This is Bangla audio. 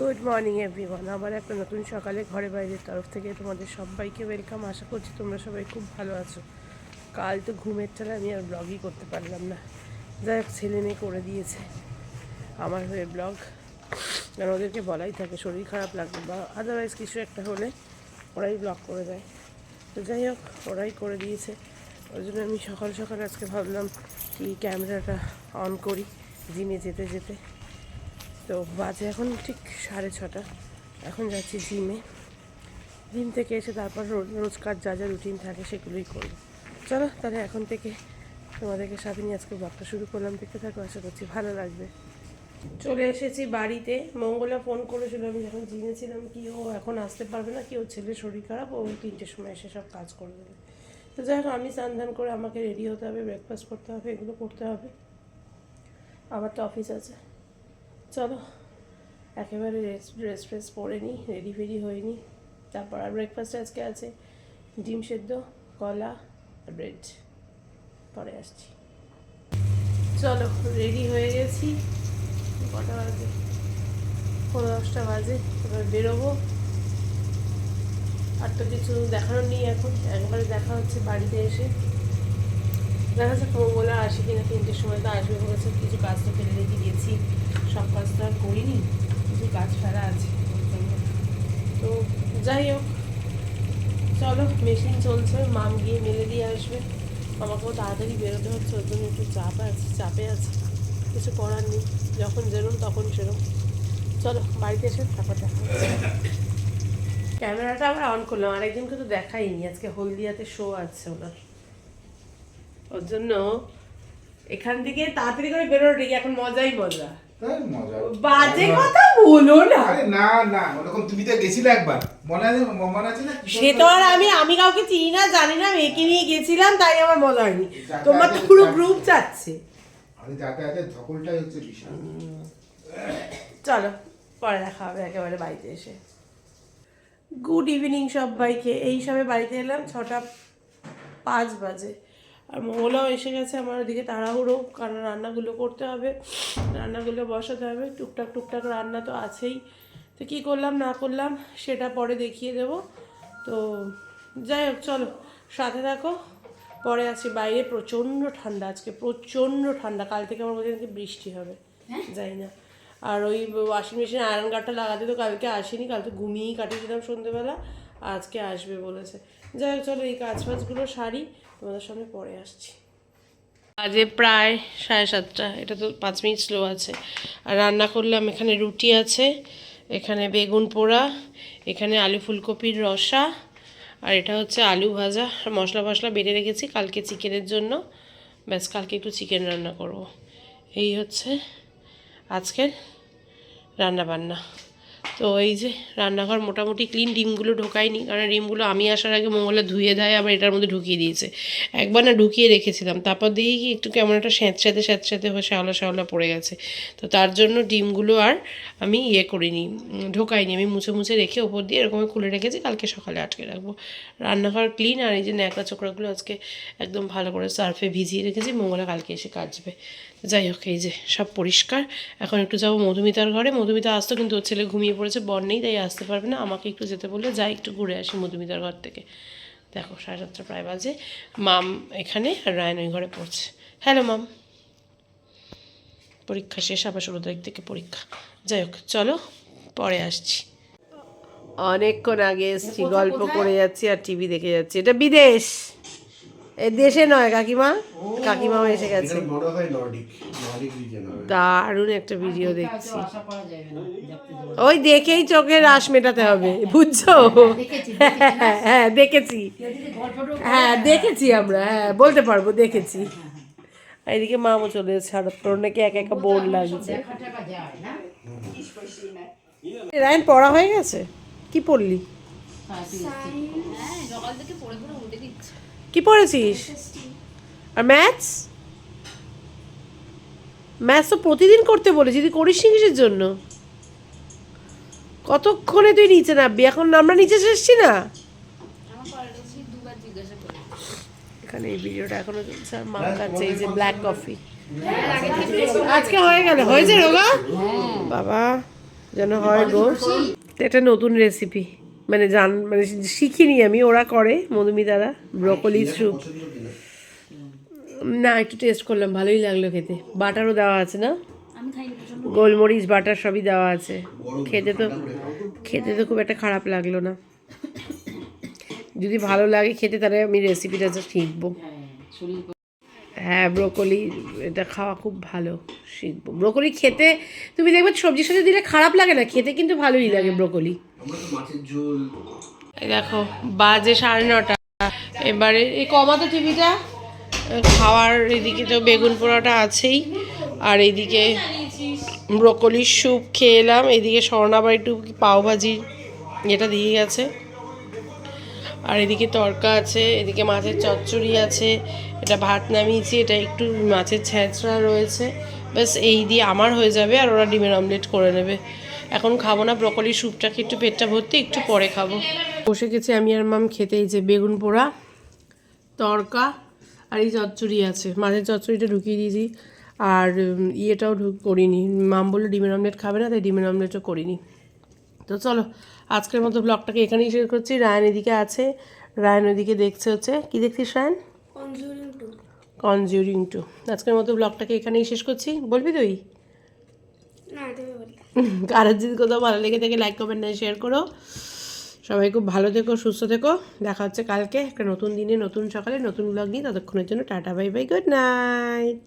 গুড মর্নিং এভরিওয়ান আবার একটা নতুন সকালে ঘরে বাইরের তরফ থেকে তোমাদের সবাইকে ওয়েলকাম আশা করছি তোমরা সবাই খুব ভালো আছো। কাল তো ঘুমের ছাড়া আমি আর ব্লগই করতে পারলাম না। যাই হোক, ছেলে মেয়ে করে দিয়েছে আমার হয়ে ব্লগ কারণ ওদেরকে বলাই থাকে, শরীর খারাপ লাগবে বা আদারওয়াইজ কিছু একটা হলে ওরাই ব্লগ করে দেয়। তো যাই হোক, ওরাই করে দিয়েছে। ওই জন্য আমি সকাল সকাল আজকে ভাবলাম কি ক্যামেরাটা অন করি জিমে যেতে যেতে। তো বাজে এখন ঠিক সাড়ে ছটা। এখন যাচ্ছি জিমে। জিম থেকে এসে তারপর রোজকার যা যা রুটিন থাকে সেগুলোই করব। চলো তাহলে এখন থেকে তোমাদেরকে সাথে নিয়ে আজকে ব্লগটা শুরু করলাম। দেখতে থাকো, আশা করছি ভালো লাগবে। চলে এসেছি বাড়িতে। মঙ্গলা ফোন করেছিল, আমি যখন জিমে ছিলাম কি ও এখন আসতে পারবে না, কি ওর ছেলের শরীর খারাপ, ও তিনটের সময় এসে সব কাজ করে দেবে। তো যাই হোক, আমি স্নান করে আমাকে রেডি হতে হবে ব্রেকফাস্ট করতে হবে, এগুলো করতে হবে। আবার তো অফিস আছে। চলো, একেবারে রেস্ট ড্রেস ফ্রেস পরে নিই রেডি ফেডি হয়ে নিই তারপর আর ব্রেকফাস্ট আজকে আছে, ডিম সেদ্ধ, কলা আর ব্রেড পরে আসছি। চলো রেডি হয়ে গেছি। কটা বাজে? পনেরো দশটা বাজে, এবার বেরোবো। আর তো কিছু দেখানোর নেই এখন, একবারে দেখা হচ্ছে বাড়িতে এসে। দেখা যাচ্ছে বলে আসি কিনা, তিনটের সময় তো আসবে, বলেছে কিছু কাজ তো ফেলে রেখে দিয়েছি সব কাজ তো আর করিনি কাজ ফেলা আছে। তো যাই হোক, চলো, মেশিন চলছে, মাম গিয়ে মেলে দিয়ে আসবে। আমাকেও তাড়াতাড়ি বেরোতে হচ্ছে, ওর জন্য একটু চাপ আছে, চাপে আছে। কিছু করার নেই, যখন যেরম তখন সেরম চলো, বাড়িতে এসে তারপর দেখা। ক্যামেরাটা আবার অন করলাম, আরেকজনকে তো দেখাইনি, আজকে হলদিয়াতে শো আছে ওনার। ওর জন্য এখান থেকে তাড়াতাড়ি করে ঠিক এখন মজাই মজা। বাজে কথা বলো না। আরে না না ওরকম তুমি তো গেছিলে একবার? মনে আছে মনে আছে না সে তো আর আমি আমি কাউকে চিনি না জানি না মেয়েকে নিয়ে গেছিলাম তাই আমার মজা হয়নি। তোমার তো পুরো গ্রুপ যাচ্ছে। আরে যাতায়াতের ধকলটাই হচ্ছে বিশাল। চলো পরে দেখা হবে একেবারে বাড়িতে এসে। গুড ইভিনিং সবাইকে। এই সবে বাড়িতে এলাম ছটা পাঁচ বাজে। আর মঙ্গলাও এসে গেছে আমার ওদিকে তাড়াহুড়ো কারণ রান্নাগুলো করতে হবে রান্নাগুলো বসাতে হবে টুকটাক টুকটাক রান্না তো আছেই। তো কী করলাম না করলাম সেটা পরে দেখিয়ে দেবো। তো যাই হোক চলো সাথে থাকো। পরে আছি বাইরে প্রচণ্ড ঠান্ডা আজকে প্রচণ্ড ঠান্ডা। কাল থেকে আমার বলছে নাকি বৃষ্টি হবে যাই না। আর ওই ওয়াশিং মেশিন আয়রন গার্ডটা লাগাতে তো কালকে আসেনি কাল তো ঘুমিয়েই কাটিয়েছিলাম সন্ধ্যেবেলা আজকে আসবে বলেছে। যাই হোক, চলো এই কাজ ফাজগুলো সারি, তোমাদের সামনে পরে আসছি। বাজে প্রায় সাড়ে সাতটা, এটা তো পাঁচ মিনিট স্লো আছে। আর রান্না করলাম, এখানে রুটি আছে, এখানে বেগুন পোড়া, এখানে আলু ফুলকপির রসা, আর এটা হচ্ছে আলু ভাজা। আর মশলা ফসলা বেটে রেখেছি কালকে চিকেনের জন্য। ব্যাস, কালকে একটু চিকেন রান্না করব। এই হচ্ছে আজকের রান্না বান্না তো এই যে রান্নাঘর মোটামুটি ক্লিন ডিমগুলো ঢোকায়নি, কারণ ডিমগুলো আমি আসার আগে মঙ্গলে ধুয়ে দেয়, আবার এটার মধ্যে ঢুকিয়ে দিয়েছে। একবার না ঢুকিয়ে রেখেছিলাম, তারপর দেখি কি একটু কেমন একটা স্যাঁতস্যাঁতে স্যাঁতস্যাঁতে হয়ে শ্যাওলা শ্যাওলা পড়ে গেছে। তো তার জন্য ডিমগুলো আর আমি ইয়ে করিনি ঢোকাইনি। আমি মুছে মুছে রেখে ওপর দিয়ে এরকম খুলে রেখেছি, কালকে সকালে আটকে রাখব। রান্নাঘর ক্লিন আর এই যে ন্যাকড়া চোকড়াগুলো আজকে একদম ভালো করে সার্ফে ভিজিয়ে রেখেছি, মঙ্গলা কালকে এসে কাচবে। যাই হোক এই যে সব পরিষ্কার। এখন একটু যাব মধুমিতার ঘরে। মধুমিতা আসতো কিন্তু ওর ছেলে ঘুমিয়ে পড়েছে বর নেই তাই আসতে পারবে না। আমাকে একটু যেতে বললে যাই একটু ঘুরে আসি মধুমিতার ঘর থেকে। দেখো সাড়ে সাতটা প্রায় বাজে। মাম এখানে আর রায়ন ওই ঘরে পড়ছে। Hello mum. পরীক্ষা শেষ আবার ষোলো তারিখ থেকে পরীক্ষা। যাই হোক চলো পরে আসছি। অনেকক্ষণ আগে এসছি গল্প করে যাচ্ছি আর টিভি দেখে যাচ্ছি। এটা বিদেশ! দেশে নয় কাকিমা? কাকিমাও এসে গেছে। হয় দারুণ একটা ভিডিও দেখছি। ওই দেখেই চোখে রাস মেটাতে হবে বুঝছ? হ্যাঁ দেখেছি হ্যাঁ দেখেছি। আমরা হ্যাঁ বলতে পারব দেখেছি। এদিকে মামও চলে এসেছে হঠাৎ করে নাকি একা একা বোর লাগছে। রায়ন পড়া হয়ে গেছে? কি পড়লি? কি পড়েছিস? আর ম্যাথস ম্যাথস তো প্রতিদিন করতে বলেছি, তুই করিস কিসের জন্য? কতক্ষণে তুই নিচে নামবি? এখন আমরা নিচে এসেছি না? এখানে এই ভিডিওটা এখনও চলছে, আর মা খাচ্ছে এই যে ব্ল্যাক কফি আজকে হয়ে গেল। হয়েছে রোগা? বাবা, যেন হয় গো। এটা নতুন রেসিপি মানে জান মানে শিখিনি আমি ওরা করে মধুমিতারা ব্রকলি স্যুপ না একটু টেস্ট করলাম ভালোই লাগল খেতে। বাটারও দেওয়া আছে না? আমি খাইনি প্রচণ্ড গোলমরিচ বাটার সবই দেওয়া আছে। খেতে তো খেতে তো খুব একটা খারাপ লাগল না। যদি ভালো লাগে খেতে তাহলে আমি রেসিপিটা শিখব। হ্যাঁ ব্রোকলি এটা খাওয়া খুব ভালো শিখব। ব্রোকলি খেতে তুমি দেখবে সবজির সাথে দিলে খারাপ লাগে না খেতে কিন্তু ভালোই লাগে ব্রোকলি দেখো, বাজে সাড়ে নটা। এবারে, এই কমাতো টিভিটা? খাওয়ার এদিকে তো বেগুন পোড়াটা আছেই। আর এইদিকে ব্রকলির স্যুপ খেয়ে এলাম। এদিকে স্বর্ণাবার একটু পাওভাজি এটা দিয়ে গেছে। আর এদিকে তরকা আছে, এদিকে মাছের চচ্চড়ি আছে, এটা ভাত নামিয়েছি, এটা একটু মাছের ছ্যাঁচড়া রয়েছে। ব্যাস, এই দিয়ে আমার হয়ে যাবে আর ওরা ডিমের অমলেট করে নেবে। এখন খাব না ব্রকলি স্যুপটাকে একটু পেটটা ভর্তি একটু পরে খাব। বসে গেছি আমি আর মাম খেতে এই যে বেগুন পোড়া তরকা আর এই চচ্চড়ি আছে। মাছের চচ্চড়িটা ঢুকিয়ে দিয়েছি আর ইয়েটাও ঢুক করিনি। মাম বলল ডিমের অমলেট খাবে না তাই ডিমের অমলেটও করিনি। তো চলো আজকের মতো ব্লগটাকে এখানেই শেয়ার করছি। রায়ন এদিকে আছে। রায়ন ওদিকে দেখছে হচ্ছে কি দেখছিস Rayan? Conjuring two conjuring two আজকের মতো ব্লগটাকে এখানেই শেষ করছি। বলবি তুই? কারোর যদি কোথাও ভালো লেগে থাকে লাইক কমেন্ট শেয়ার করো। সবাই খুব ভালো থেকো, সুস্থ থেকো। দেখা হচ্ছে কালকে একটা নতুন দিনে, নতুন সকালে, নতুন ব্লগ নিয়ে। ততক্ষণের জন্য tata bye bye good night